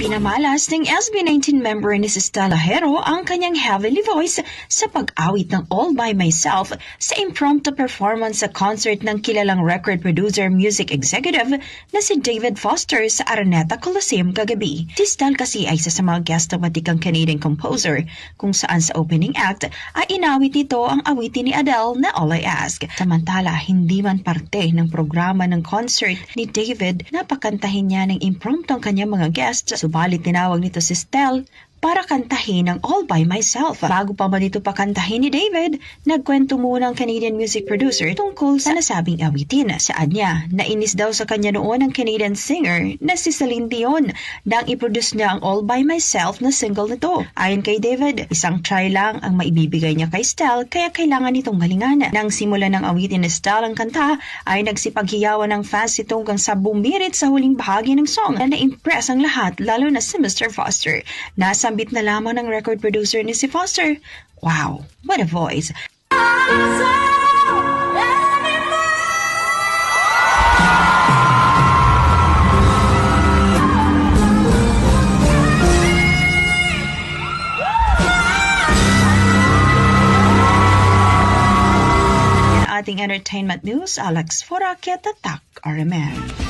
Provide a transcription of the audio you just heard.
Ipinamalas ng SB19 member ni Stella Hero ang kanyang heavenly voice sa pag-awit ng All By Myself sa impromptu performance sa concert ng kilalang record producer music executive na si David Foster sa Araneta Coliseum kagabi. Si Stella kasi ay isa sa mga guest ng Canadian composer kung saan sa opening act ay inawit nito ang awitin ni Adele na All I Ask. Samantala, hindi man parte ng programa ng concert ni David na pakantahin niya ng impromptu ang kanyang mga guests Subalit tinawag nito si Stel para kantahin ang All By Myself. Bago pa man ito pakantahin ni David, nagkwento muna ang Canadian music producer tungkol sa nasabing awitin. Saan niya, nainis daw sa kanya noon ang Canadian singer na si Celine Dion nang iproduce niya ang All By Myself na single nito. Ayon kay David, isang try lang ang maibibigay niya kay Stel kaya kailangan itong galingan. Nang simula ng awitin ni Stel ang kanta, ay nagsipaghiyawan ng fans ito hanggang sa bumirit sa huling bahagi ng song na na-impress ang lahat lalo na si Mr. Foster. Nasa Nasambit na lamang ng record producer ni si Foster. Wow, what a voice! ating entertainment news, Alex Forakia, Tatak, RMN.